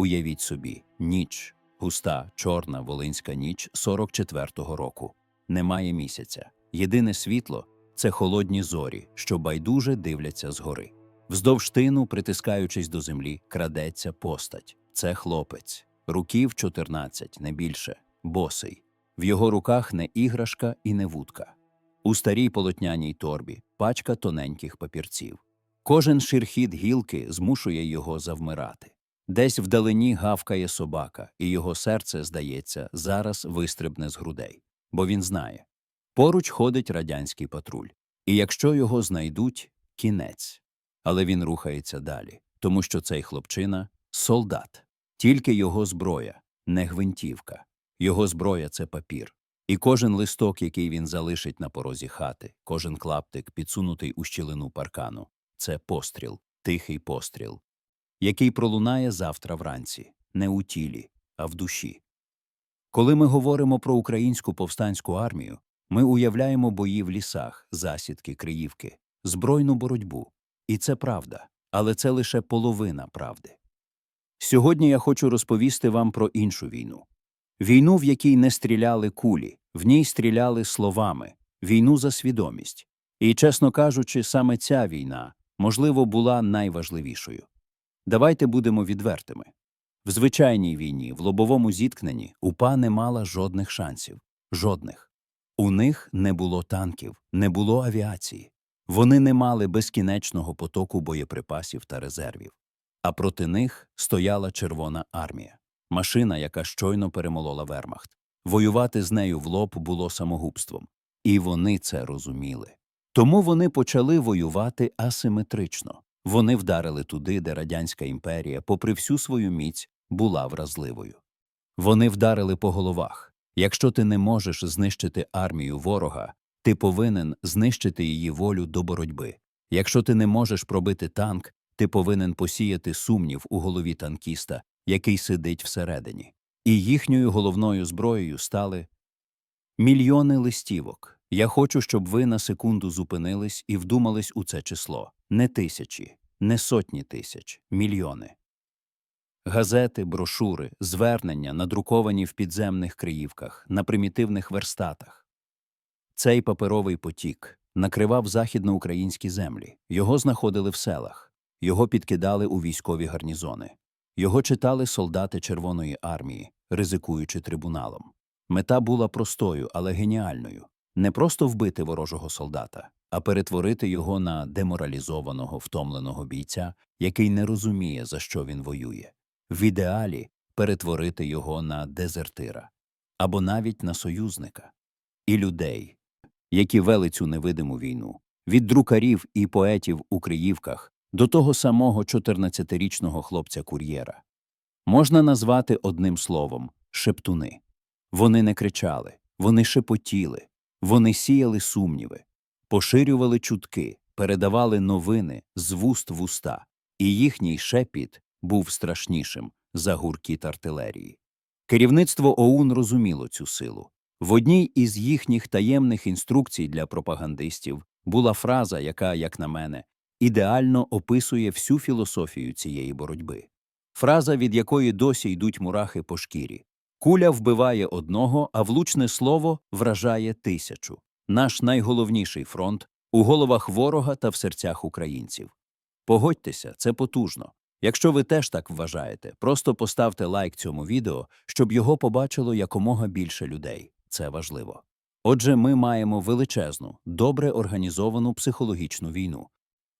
Уявіть собі, ніч, густа, чорна волинська ніч 44-го року. Немає місяця. Єдине світло це холодні зорі, що байдуже дивляться згори. Вздовж тину, притискаючись до землі, крадеться постать. Це хлопець, руків 14, не більше, босий. В його руках не іграшка і не вудка. У старій полотняній торбі пачка тоненьких папірців. Кожен ширхіт гілки змушує його завмирати. Десь вдалині гавкає собака, і його серце, здається, зараз вистрибне з грудей, бо він знає. Поруч ходить радянський патруль, і якщо його знайдуть кінець. Але він рухається далі, тому що цей хлопчина солдат, тільки його зброя, не гвинтівка. Його зброя це папір. І кожен листок, який він залишить на порозі хати, кожен клаптик, підсунутий у щілину паркану, це постріл, тихий постріл, який пролунає завтра вранці, не у тілі, а в душі. Коли ми говоримо про українську повстанську армію, ми уявляємо бої в лісах, засідки, криївки, збройну боротьбу. І це правда, але це лише половина правди. Сьогодні я хочу розповісти вам про іншу війну. Війну, в якій не стріляли кулі, в ній стріляли словами, війну за свідомість. І, чесно кажучи, саме ця війна, можливо, була найважливішою. Давайте будемо відвертими. В звичайній війні, в лобовому зіткненні, УПА не мала жодних шансів. Жодних. У них не було танків, не було авіації. Вони не мали безкінечного потоку боєприпасів та резервів. А проти них стояла Червона армія, машина, яка щойно перемолола вермахт. Воювати з нею в лоб було самогубством. І вони це розуміли. Тому вони почали воювати асиметрично. Вони вдарили туди, де Радянська імперія, попри всю свою міць, була вразливою. Вони вдарили по головах. Якщо ти не можеш знищити армію ворога, ти повинен знищити її волю до боротьби. Якщо ти не можеш пробити танк, ти повинен посіяти сумнів у голові танкіста, який сидить всередині. І їхньою головною зброєю стали мільйони листівок. Я хочу, щоб ви на секунду зупинились і вдумались у це число. Не тисячі, не сотні тисяч, мільйони. Газети, брошури, звернення, надруковані в підземних криївках, на примітивних верстатах. Цей паперовий потік накривав західноукраїнські землі, його знаходили в селах, його підкидали у військові гарнізони, його читали солдати Червоної армії, ризикуючи трибуналом. Мета була простою, але геніальною не просто вбити ворожого солдата, а перетворити його на деморалізованого, втомленого бійця, який не розуміє, за що він воює. В ідеалі перетворити його на дезертира або навіть на союзника. І людей, які вели цю невидиму війну, від друкарів і поетів у Криївках до того самого 14-річного хлопця-кур'єра. Можна назвати одним словом шептуни. Вони не кричали, вони шепотіли, вони сіяли сумніви, поширювали чутки, передавали новини з вуст в уста, і їхній шепіт був страшнішим за гуркіт артилерії. Керівництво ОУН розуміло цю силу. В одній із їхніх таємних інструкцій для пропагандистів була фраза, яка, як на мене, ідеально описує всю філософію цієї боротьби. Фраза, від якої досі йдуть мурахи по шкірі. Куля вбиває одного, а влучне слово вражає тисячу. Наш найголовніший фронт у головах ворога та в серцях українців. Погодьтеся, це потужно. Якщо ви теж так вважаєте, просто поставте лайк цьому відео, щоб його побачило якомога більше людей. Це важливо. Отже, ми маємо величезну, добре організовану психологічну війну,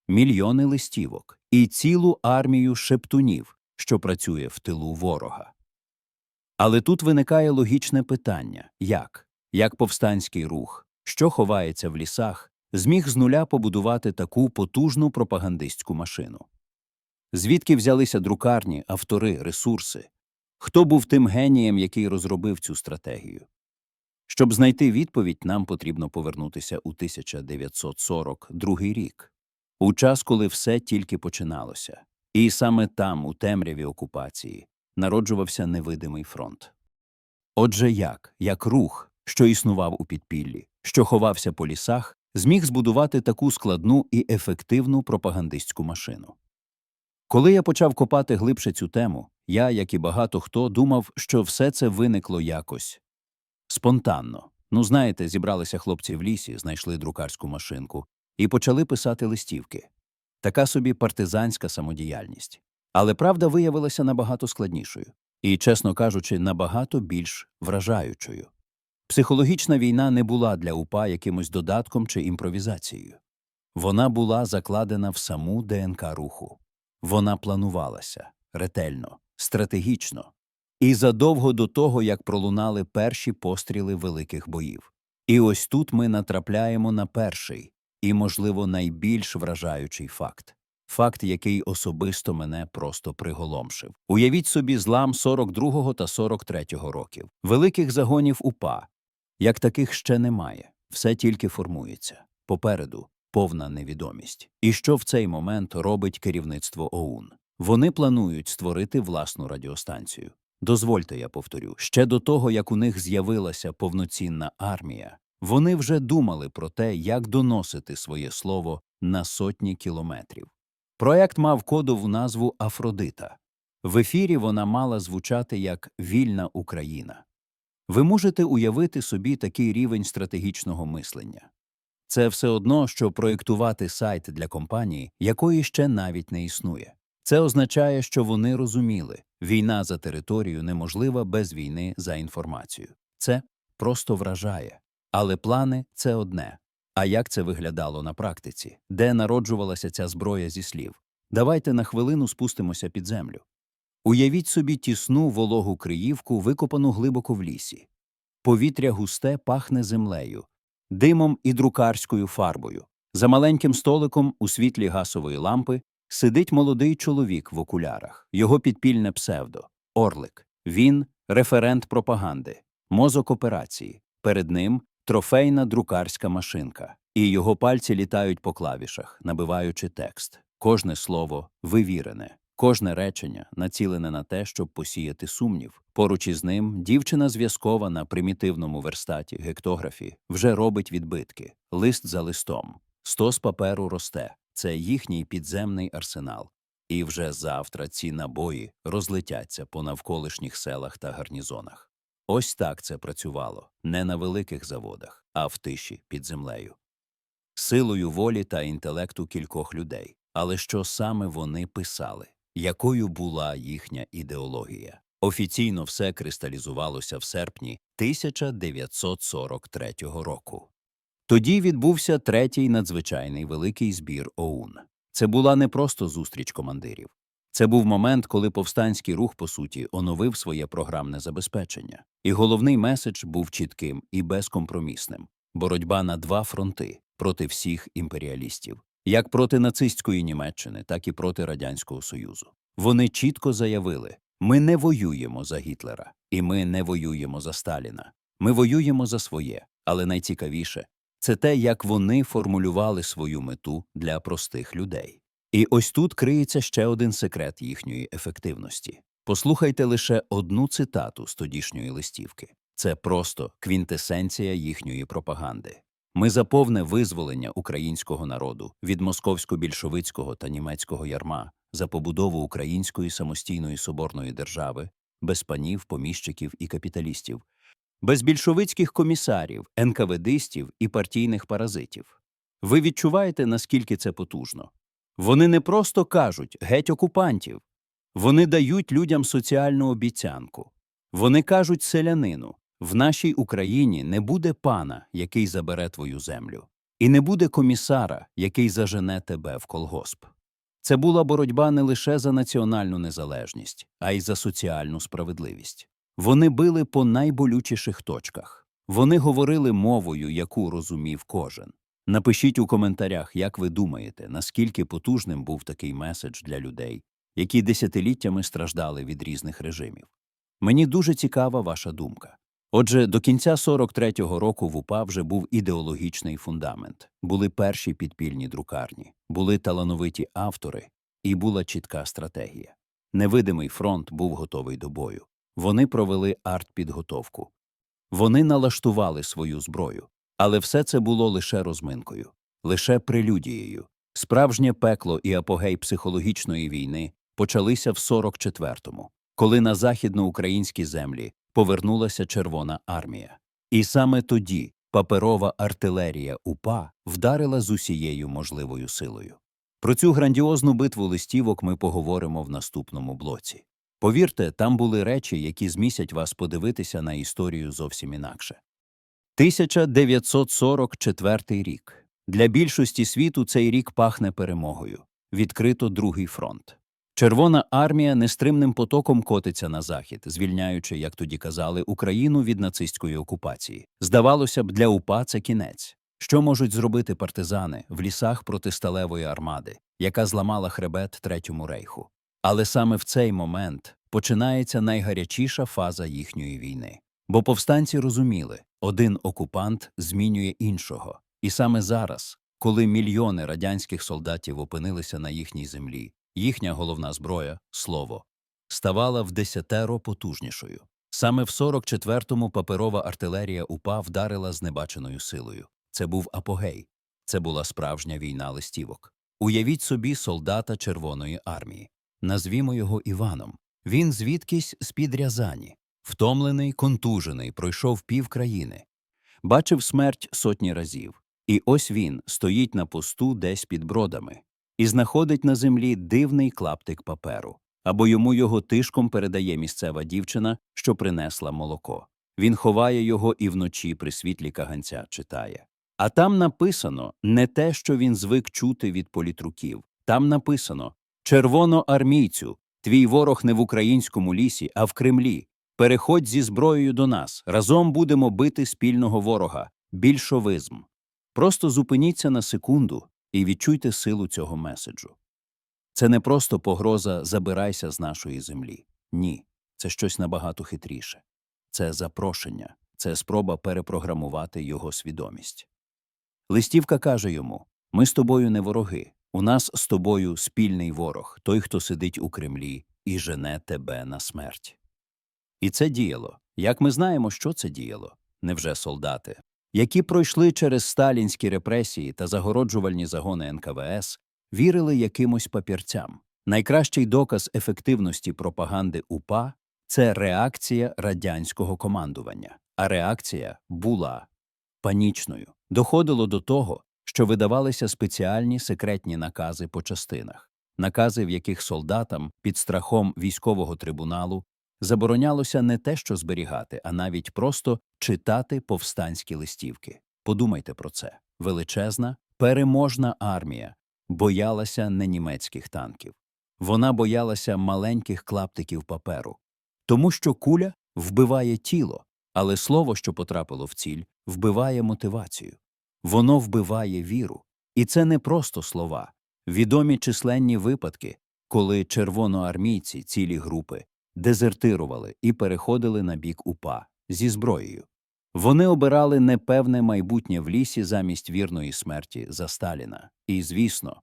мільйони листівок і цілу армію шептунів, що працює в тилу ворога. Але тут виникає логічне питання як? Як повстанський рух, що ховається в лісах, зміг з нуля побудувати таку потужну пропагандистську машину? Звідки взялися друкарні, автори, ресурси? Хто був тим генієм, який розробив цю стратегію? Щоб знайти відповідь, нам потрібно повернутися у 1942 рік, у час, коли все тільки починалося. І саме там, у темряві окупації, народжувався невидимий фронт. Отже, як, як рух, що існував у підпіллі, що ховався по лісах, зміг збудувати таку складну і ефективну пропагандистську машину? Коли я почав копати глибше цю тему, Я, як і багато хто, думав, що все це виникло якось спонтанно. Ну, знаєте, зібралися хлопці в лісі, знайшли друкарську машинку і почали писати листівки. Така собі партизанська самодіяльність. Але правда виявилася набагато складнішою і, чесно кажучи, набагато більш вражаючою. Психологічна війна не була для УПА якимось додатком чи імпровізацією. Вона була закладена в саму ДНК руху. Вона планувалася ретельно, стратегічно і задовго до того, як пролунали перші постріли великих боїв. І ось тут ми натрапляємо на перший і, можливо, найбільш вражаючий факт. Факт, який особисто мене просто приголомшив. Уявіть собі злам 42-го та 43-го років, великих загонів УПА. Як таких ще немає, все тільки формується. Попереду повна невідомість. І що в цей момент робить керівництво ОУН? Вони планують створити власну радіостанцію. Дозвольте, я повторю, ще до того, як у них з'явилася повноцінна армія, вони вже думали про те, як доносити своє слово на сотні кілометрів. Проект мав кодову назву Афродита. В ефірі вона мала звучати як Вільна Україна. Ви можете уявити собі такий рівень стратегічного мислення. Це все одно, що проєктувати сайт для компанії, якої ще навіть не існує. Це означає, що вони розуміли, війна за територію неможлива без війни за інформацію. Це просто вражає. Але плани це одне. А як це виглядало на практиці? Де народжувалася ця зброя зі слів? Давайте на хвилину спустимося під землю. Уявіть собі тісну вологу криївку, викопану глибоко в лісі. Повітря густе пахне землею, димом і друкарською фарбою. За маленьким столиком у світлі гасової лампи сидить молодий чоловік в окулярах, його підпільне псевдо Орлик. Він референт пропаганди, мозок операції. Перед ним трофейна друкарська машинка, і його пальці літають по клавішах, набиваючи текст. Кожне слово вивірене, кожне речення націлене на те, щоб посіяти сумнів. Поруч із ним дівчина зв'язкова на примітивному верстаті гектографі вже робить відбитки, лист за листом. Стос паперу росте. Це їхній підземний арсенал. І вже завтра ці набої розлетяться по навколишніх селах та гарнізонах. Ось так це працювало не на великих заводах, а в тиші під землею. Силою волі та інтелекту кількох людей. Але що саме вони писали? Якою була їхня ідеологія? Офіційно все кристалізувалося в серпні 1943 року. Тоді відбувся третій надзвичайний великий збір ОУН. Це була не просто зустріч командирів. Це був момент, коли повстанський рух, по суті, оновив своє програмне забезпечення. І головний меседж був чітким і безкомпромісним боротьба на два фронти проти всіх імперіалістів, як проти нацистської Німеччини, так і проти Радянського Союзу. Вони чітко заявили: ми не воюємо за Гітлера, і ми не воюємо за Сталіна. Ми воюємо за своє, але найцікавіше це те, як вони формулювали свою мету для простих людей. І ось тут криється ще один секрет їхньої ефективності. Послухайте лише одну цитату з тодішньої листівки. Це просто квінтесенція їхньої пропаганди. Ми за повне визволення українського народу від московсько-більшовицького та німецького ярма, за побудову української самостійної соборної держави, без панів, поміщиків і капіталістів, без більшовицьких комісарів, НКВДистів і партійних паразитів. Ви відчуваєте, наскільки це потужно? Вони не просто кажуть геть окупантів, вони дають людям соціальну обіцянку. Вони кажуть селянину в нашій Україні не буде пана, який забере твою землю, і не буде комісара, який зажене тебе в колгосп. Це була боротьба не лише за національну незалежність, а й за соціальну справедливість. Вони били по найболючіших точках. Вони говорили мовою, яку розумів кожен. Напишіть у коментарях, як ви думаєте, наскільки потужним був такий меседж для людей, які десятиліттями страждали від різних режимів. Мені дуже цікава ваша думка. Отже, до кінця 43-го року в УПА вже був ідеологічний фундамент, були перші підпільні друкарні, були талановиті автори, і була чітка стратегія. Невидимий фронт був готовий до бою. Вони провели артпідготовку. Вони налаштували свою зброю. Але все це було лише розминкою, лише прелюдією. Справжнє пекло і апогей психологічної війни почалися в 44-му. коли на західноукраїнські землі повернулася Червона армія. І саме тоді паперова артилерія УПА вдарила з усією можливою силою. Про цю грандіозну битву листівок ми поговоримо в наступному блоці. Повірте, там були речі, які змісять вас подивитися на історію зовсім інакше. 1944 рік. Для більшості світу цей рік пахне перемогою. Відкрито другий фронт. Червона армія нестримним потоком котиться на захід, звільняючи, як тоді казали, Україну від нацистської окупації. Здавалося б, для УПА це кінець. Що можуть зробити партизани в лісах проти сталевої армади, яка зламала хребет Третьому рейху? Але саме в цей момент починається найгарячіша фаза їхньої війни. Бо повстанці розуміли, один окупант змінює іншого. І саме зараз, коли мільйони радянських солдатів опинилися на їхній землі, їхня головна зброя слово ставала в десятеро потужнішою. Саме в 44-му паперова артилерія УПА вдарила з небаченою силою. Це був апогей, це була справжня війна листівок. Уявіть собі солдата Червоної армії. Назвімо його Іваном. Він звідкись з-під Рязані, втомлений, контужений, пройшов пів країни. Бачив смерть сотні разів. І ось він стоїть на посту десь під бродами і знаходить на землі дивний клаптик паперу, або йому його тишком передає місцева дівчина, що принесла молоко. Він ховає його і вночі при світлі каганця читає. А там написано не те, що він звик чути від політруків. Там написано Червоноармійцю, твій ворог не в українському лісі, а в Кремлі. Переходь зі зброєю до нас. Разом будемо бити спільного ворога більшовизм. Просто зупиніться на секунду і відчуйте силу цього меседжу. Це не просто погроза забирайся з нашої землі. Ні, це щось набагато хитріше. Це запрошення, це спроба перепрограмувати його свідомість. Листівка каже йому: Ми з тобою не вороги. У нас з тобою спільний ворог, той, хто сидить у Кремлі і жене тебе на смерть. І це діяло. Як ми знаємо, що це діяло? Невже солдати, які пройшли через сталінські репресії та загороджувальні загони НКВС, вірили якимось папірцям. Найкращий доказ ефективності пропаганди УПА це реакція радянського командування. А реакція була панічною. Доходило до того, що видавалися спеціальні секретні накази по частинах, накази, в яких солдатам під страхом військового трибуналу заборонялося не те, що зберігати, а навіть просто читати повстанські листівки. Подумайте про це. Величезна, переможна армія боялася не німецьких танків. Вона боялася маленьких клаптиків паперу, тому що куля вбиває тіло, але слово, що потрапило в ціль, вбиває мотивацію. Воно вбиває віру. І це не просто слова. Відомі численні випадки, коли червоноармійці цілі групи дезертирували і переходили на бік УПА зі зброєю. Вони обирали непевне майбутнє в лісі замість вірної смерті за Сталіна. І, звісно,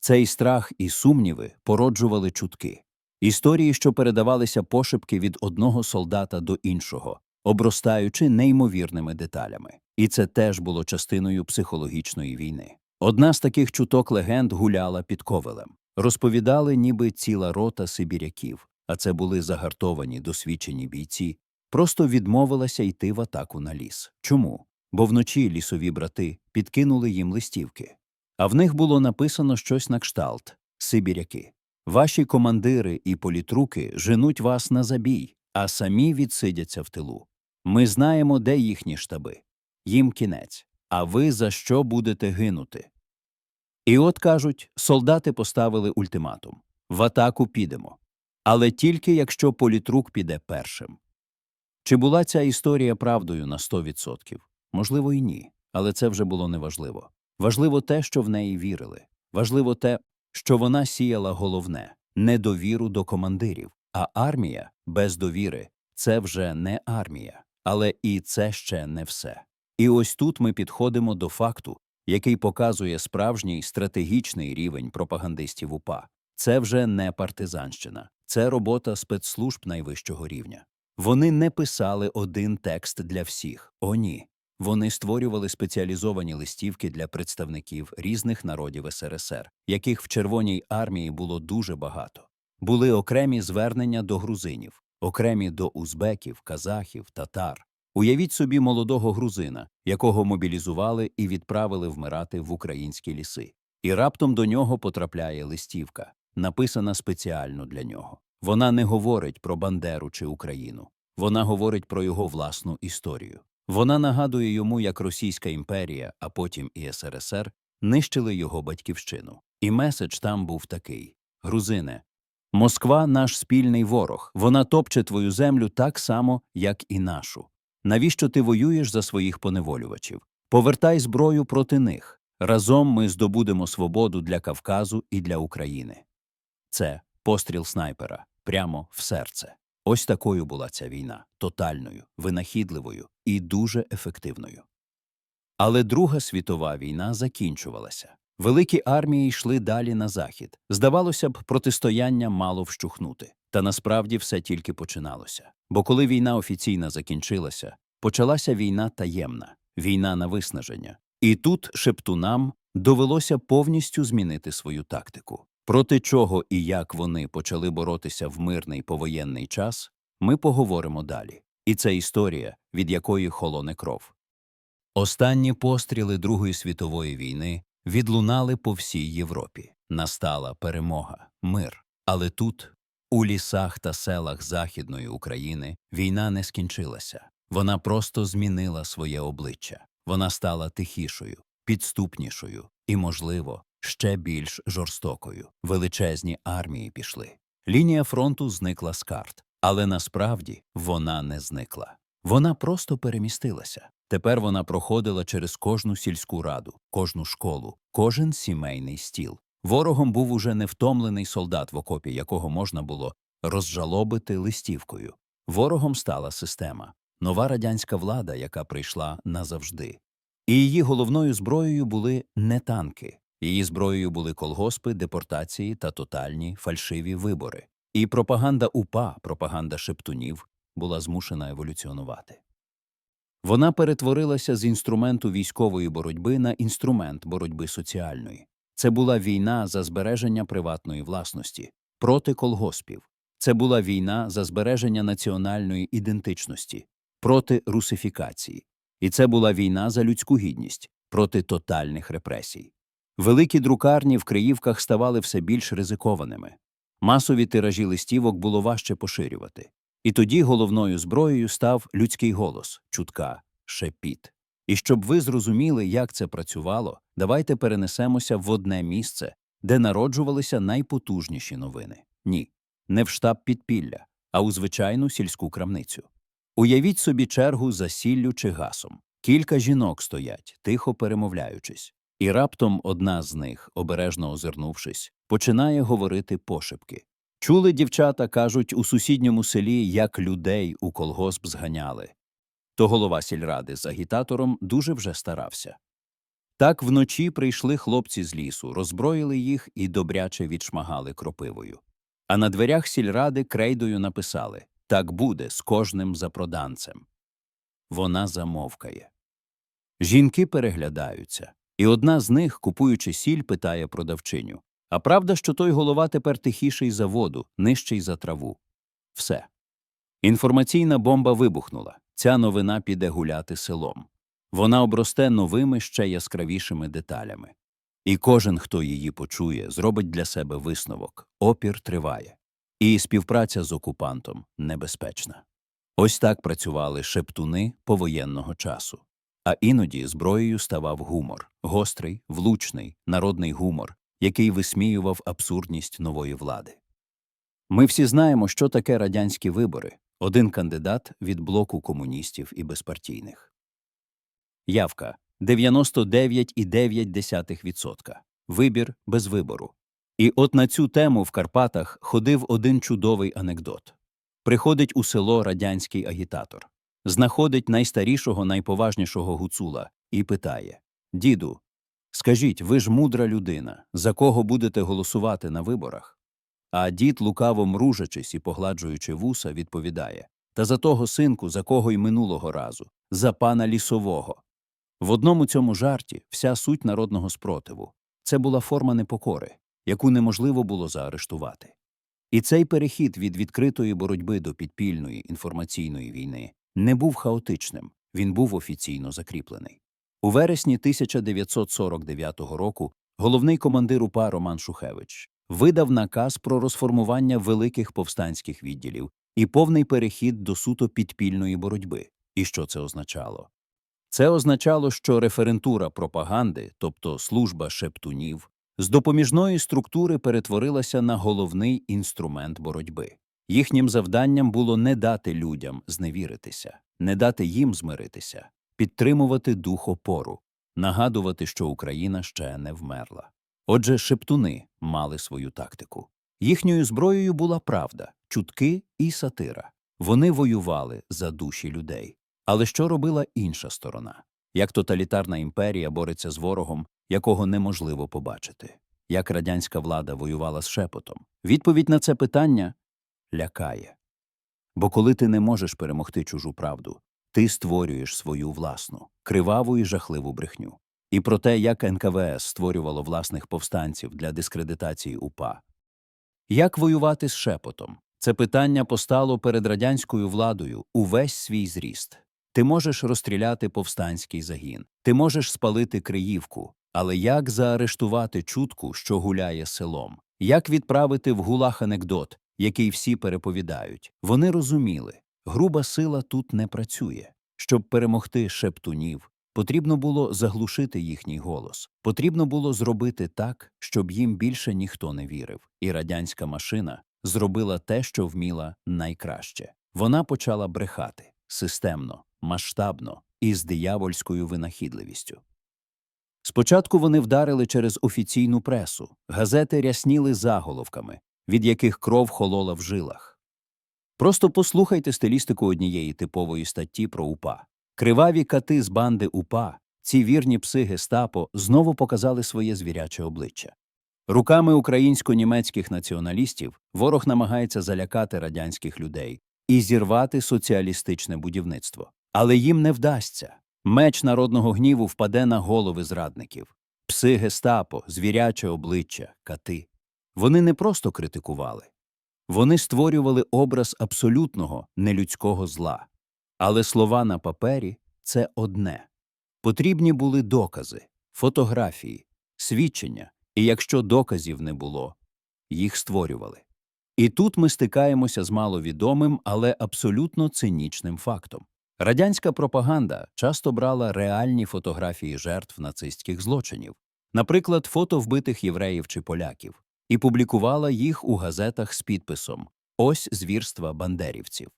цей страх і сумніви породжували чутки. Історії, що передавалися пошепки від одного солдата до іншого, обростаючи неймовірними деталями. І це теж було частиною психологічної війни. Одна з таких чуток легенд гуляла під ковелем. Розповідали, ніби ціла рота сибіряків, а це були загартовані досвідчені бійці, просто відмовилася йти в атаку на ліс. Чому? Бо вночі лісові брати підкинули їм листівки. А в них було написано щось на кшталт Сибіряки. Ваші командири і політруки женуть вас на забій, а самі відсидяться в тилу. Ми знаємо, де їхні штаби. Їм кінець. А ви за що будете гинути? І от кажуть, солдати поставили ультиматум в атаку підемо. Але тільки якщо політрук піде першим. Чи була ця історія правдою на 100%? Можливо, і ні, але це вже було неважливо. Важливо те, що в неї вірили. Важливо те, що вона сіяла головне недовіру до командирів, а армія без довіри це вже не армія, але і це ще не все. І ось тут ми підходимо до факту, який показує справжній стратегічний рівень пропагандистів УПА. Це вже не партизанщина, це робота спецслужб найвищого рівня. Вони не писали один текст для всіх. О, ні. Вони створювали спеціалізовані листівки для представників різних народів СРСР, яких в Червоній армії було дуже багато. були окремі звернення до грузинів, окремі до узбеків, казахів, татар. Уявіть собі молодого грузина, якого мобілізували і відправили вмирати в українські ліси. І раптом до нього потрапляє листівка, написана спеціально для нього. Вона не говорить про Бандеру чи Україну. Вона говорить про його власну історію. Вона нагадує йому, як Російська імперія, а потім і СРСР нищили його батьківщину. І меседж там був такий: Грузине, Москва наш спільний ворог. Вона топче твою землю так само, як і нашу. Навіщо ти воюєш за своїх поневолювачів? Повертай зброю проти них. Разом ми здобудемо свободу для Кавказу і для України. Це постріл снайпера прямо в серце. Ось такою була ця війна тотальною, винахідливою і дуже ефективною. Але Друга світова війна закінчувалася. Великі армії йшли далі на захід. Здавалося б, протистояння мало вщухнути. Та насправді все тільки починалося. Бо коли війна офіційно закінчилася, почалася війна таємна, війна на виснаження. І тут шептунам довелося повністю змінити свою тактику. Проти чого і як вони почали боротися в мирний повоєнний час, ми поговоримо далі. І це історія, від якої холоне кров. Останні постріли Другої світової війни відлунали по всій Європі. Настала перемога, мир. Але тут, у лісах та селах Західної України, війна не скінчилася. Вона просто змінила своє обличчя. Вона стала тихішою, підступнішою і, можливо, ще більш жорстокою. Величезні армії пішли. Лінія фронту зникла з карт, але насправді вона не зникла. Вона просто перемістилася. Тепер вона проходила через кожну сільську раду, кожну школу, кожен сімейний стіл. Ворогом був уже невтомлений солдат в окопі, якого можна було розжалобити листівкою. Ворогом стала система, нова радянська влада, яка прийшла назавжди. І її головною зброєю були не танки. Її зброєю були колгоспи, депортації та тотальні фальшиві вибори. І пропаганда УПА, пропаганда шептунів, була змушена еволюціонувати. Вона перетворилася з інструменту військової боротьби на інструмент боротьби соціальної. Це була війна за збереження приватної власності проти колгоспів. Це була війна за збереження національної ідентичності проти русифікації. І це була війна за людську гідність проти тотальних репресій. Великі друкарні в Криївках ставали все більш ризикованими. Масові тиражі листівок було важче поширювати. І тоді головною зброєю став людський голос, чутка, шепіт. І щоб ви зрозуміли, як це працювало, давайте перенесемося в одне місце, де народжувалися найпотужніші новини. Ні, не в штаб підпілля, а у звичайну сільську крамницю. Уявіть собі чергу за сіллю чи гасом. Кілька жінок стоять, тихо перемовляючись. І раптом одна з них, обережно озирнувшись, починає говорити пошепки. Чули дівчата, кажуть, у сусідньому селі, як людей у колгосп зганяли. То голова сільради з агітатором дуже вже старався. Так вночі прийшли хлопці з лісу, роззброїли їх і добряче відшмагали кропивою. А на дверях сільради крейдою написали Так буде з кожним запроданцем. Вона замовкає. Жінки переглядаються, і одна з них, купуючи сіль, питає продавчиню А правда, що той голова тепер тихіший за воду, нижчий за траву? Все. Інформаційна бомба вибухнула. Ця новина піде гуляти селом. Вона обросте новими ще яскравішими деталями. І кожен, хто її почує, зробить для себе висновок опір триває. І співпраця з окупантом небезпечна. Ось так працювали шептуни повоєнного часу. А іноді зброєю ставав гумор гострий, влучний, народний гумор, який висміював абсурдність нової влади. Ми всі знаємо, що таке радянські вибори один кандидат від блоку комуністів і безпартійних. Явка 99,9%. Вибір без вибору. І от на цю тему в Карпатах ходив один чудовий анекдот. Приходить у село радянський агітатор, знаходить найстарішого, найповажнішого гуцула і питає Діду, скажіть, ви ж мудра людина, за кого будете голосувати на виборах? А дід, лукаво мружачись і погладжуючи вуса, відповідає Та за того синку, за кого й минулого разу, за пана лісового. В одному цьому жарті вся суть народного спротиву це була форма непокори, яку неможливо було заарештувати. І цей перехід від відкритої боротьби до підпільної інформаційної війни не був хаотичним, він був офіційно закріплений. У вересні 1949 року головний командир УПА Роман Шухевич видав наказ про розформування великих повстанських відділів і повний перехід до суто підпільної боротьби. І що це означало? Це означало, що референтура пропаганди, тобто служба шептунів, з допоміжної структури перетворилася на головний інструмент боротьби. Їхнім завданням було не дати людям зневіритися, не дати їм змиритися, підтримувати дух опору, нагадувати, що Україна ще не вмерла. Отже, шептуни мали свою тактику. Їхньою зброєю була правда, чутки і сатира. Вони воювали за душі людей. Але що робила інша сторона? Як тоталітарна імперія бореться з ворогом, якого неможливо побачити? Як радянська влада воювала з шепотом? Відповідь на це питання лякає. Бо коли ти не можеш перемогти чужу правду, ти створюєш свою власну, криваву і жахливу брехню. І про те, як НКВС створювало власних повстанців для дискредитації УПА. Як воювати з шепотом? Це питання постало перед радянською владою увесь свій зріст. Ти можеш розстріляти повстанський загін, ти можеш спалити Криївку, але як заарештувати чутку, що гуляє селом? Як відправити в гулах анекдот, який всі переповідають? Вони розуміли, груба сила тут не працює. Щоб перемогти шептунів, потрібно було заглушити їхній голос, потрібно було зробити так, щоб їм більше ніхто не вірив. І радянська машина зробила те, що вміла найкраще. Вона почала брехати системно, масштабно і з диявольською винахідливістю. Спочатку вони вдарили через офіційну пресу, газети рясніли заголовками, від яких кров холола в жилах. Просто послухайте стилістику однієї типової статті про УПА. Криваві кати з банди УПА, ці вірні пси гестапо знову показали своє звіряче обличчя. Руками українсько-німецьких націоналістів ворог намагається залякати радянських людей і зірвати соціалістичне будівництво. Але їм не вдасться. Меч народного гніву впаде на голови зрадників. Пси гестапо, звіряче обличчя, кати. Вони не просто критикували. Вони створювали образ абсолютного нелюдського зла. Але слова на папері це одне. Потрібні були докази, фотографії, свідчення, і якщо доказів не було, їх створювали. І тут ми стикаємося з маловідомим, але абсолютно цинічним фактом. Радянська пропаганда часто брала реальні фотографії жертв нацистських злочинів, наприклад, фото вбитих євреїв чи поляків, і публікувала їх у газетах з підписом Ось звірства бандерівців.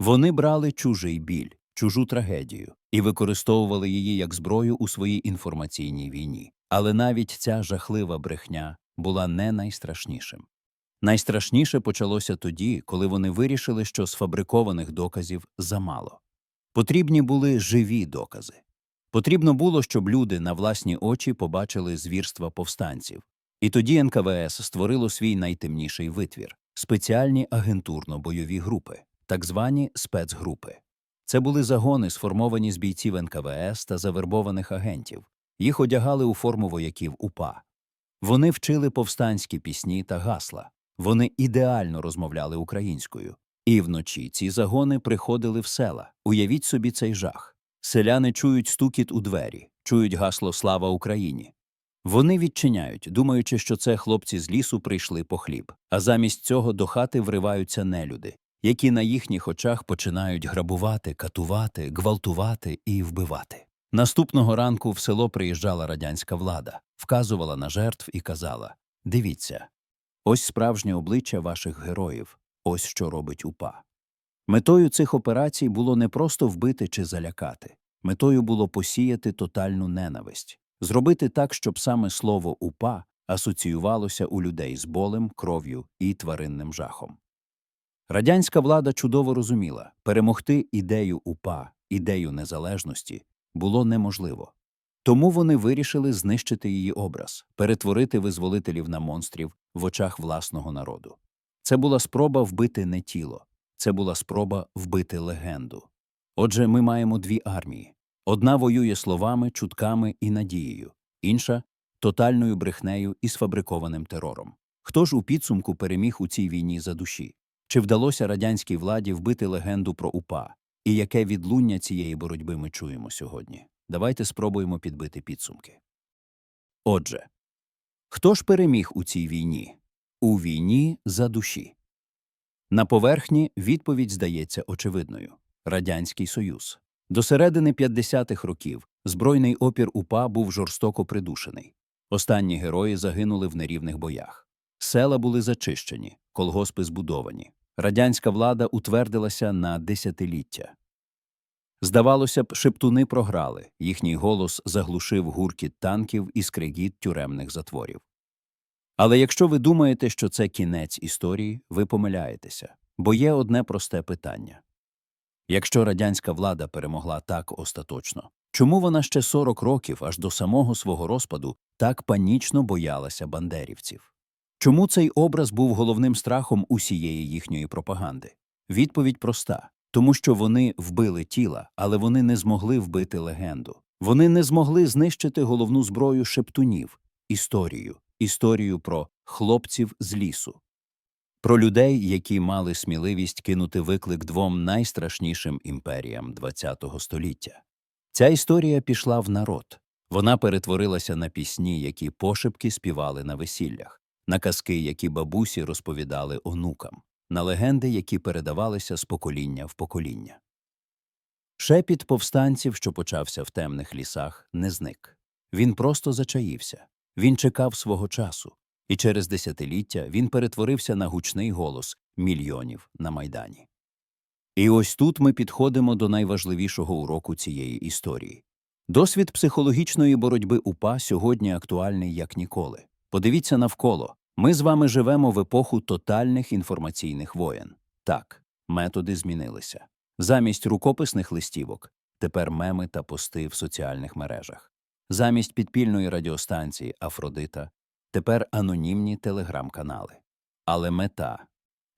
Вони брали чужий біль, чужу трагедію і використовували її як зброю у своїй інформаційній війні. Але навіть ця жахлива брехня була не найстрашнішим. Найстрашніше почалося тоді, коли вони вирішили, що сфабрикованих доказів замало. Потрібні були живі докази. Потрібно було, щоб люди на власні очі побачили звірства повстанців. І тоді НКВС створило свій найтемніший витвір спеціальні агентурно-бойові групи, так звані спецгрупи. Це були загони, сформовані з бійців НКВС та завербованих агентів. Їх одягали у форму вояків УПА. Вони вчили повстанські пісні та гасла. Вони ідеально розмовляли українською. І вночі ці загони приходили в села. Уявіть собі цей жах. Селяни чують стукіт у двері, чують гасло Слава Україні. Вони відчиняють, думаючи, що це хлопці з лісу прийшли по хліб, а замість цього до хати вриваються нелюди, які на їхніх очах починають грабувати, катувати, гвалтувати і вбивати. Наступного ранку в село приїжджала радянська влада, вказувала на жертв і казала: Дивіться, ось справжнє обличчя ваших героїв, ось що робить УПА. Метою цих операцій було не просто вбити чи залякати, метою було посіяти тотальну ненависть, зробити так, щоб саме слово УПА асоціювалося у людей з болем, кров'ю і тваринним жахом. Радянська влада чудово розуміла, перемогти ідею УПА, ідею незалежності було неможливо. Тому вони вирішили знищити її образ, перетворити визволителів на монстрів в очах власного народу. Це була спроба вбити не тіло, це була спроба вбити легенду. Отже, ми маємо дві армії: одна воює словами, чутками і надією, інша тотальною брехнею і сфабрикованим терором. Хто ж у підсумку переміг у цій війні за душі? Чи вдалося радянській владі вбити легенду про УПА? І яке відлуння цієї боротьби ми чуємо сьогодні? Давайте спробуємо підбити підсумки. Отже, хто ж переміг у цій війні? У війні за душі. На поверхні відповідь здається очевидною Радянський Союз. До середини 50-х років збройний опір УПА був жорстоко придушений. Останні герої загинули в нерівних боях. Села були зачищені, колгоспи збудовані. Радянська влада утвердилася на десятиліття. Здавалося б, шептуни програли, їхній голос заглушив гуркіт танків і скрегіт тюремних затворів. Але якщо ви думаєте, що це кінець історії, ви помиляєтеся, бо є одне просте питання. Якщо радянська влада перемогла так остаточно, чому вона ще 40 років аж до самого свого розпаду так панічно боялася бандерівців? Чому цей образ був головним страхом усієї їхньої пропаганди? Відповідь проста тому що вони вбили тіла, але вони не змогли вбити легенду. Вони не змогли знищити головну зброю шептунів історію, історію про хлопців з лісу, про людей, які мали сміливість кинути виклик двом найстрашнішим імперіям ХХ століття. Ця історія пішла в народ. Вона перетворилася на пісні, які пошепки співали на весіллях, на казки, які бабусі розповідали онукам, на легенди, які передавалися з покоління в покоління. Шепіт повстанців, що почався в темних лісах, не зник. Він просто зачаївся. Він чекав свого часу, і через десятиліття він перетворився на гучний голос мільйонів на майдані. І ось тут ми підходимо до найважливішого уроку цієї історії. Досвід психологічної боротьби УПА сьогодні актуальний як ніколи. Подивіться навколо. Ми з вами живемо в епоху тотальних інформаційних воєн. Так, методи змінилися. Замість рукописних листівок тепер меми та пости в соціальних мережах. Замість підпільної радіостанції Афродита тепер анонімні телеграм-канали. Але мета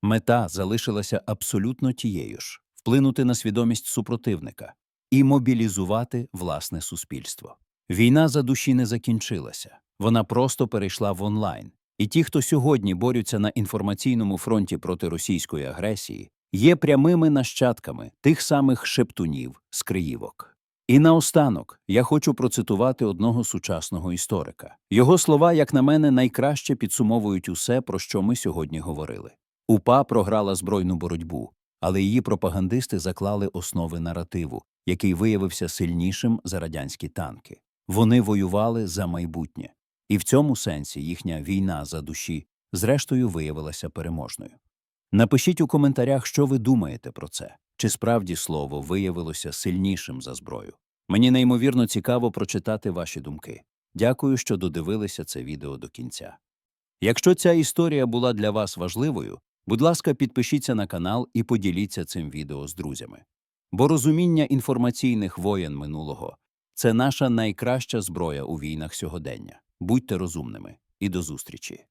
мета залишилася абсолютно тією ж вплинути на свідомість супротивника і мобілізувати власне суспільство. Війна за душі не закінчилася, вона просто перейшла в онлайн. І ті, хто сьогодні борються на інформаційному фронті проти російської агресії, є прямими нащадками тих самих шептунів з Криївок. І наостанок я хочу процитувати одного сучасного історика. Його слова, як на мене, найкраще підсумовують усе, про що ми сьогодні говорили. УПА програла збройну боротьбу, але її пропагандисти заклали основи наративу, який виявився сильнішим за радянські танки. Вони воювали за майбутнє. І в цьому сенсі їхня війна за душі зрештою виявилася переможною. Напишіть у коментарях, що ви думаєте про це, чи справді слово виявилося сильнішим за зброю. Мені неймовірно цікаво прочитати ваші думки. Дякую, що додивилися це відео до кінця. Якщо ця історія була для вас важливою, будь ласка, підпишіться на канал і поділіться цим відео з друзями. Бо розуміння інформаційних воєн минулого це наша найкраща зброя у війнах сьогодення. Будьте розумними і до зустрічі!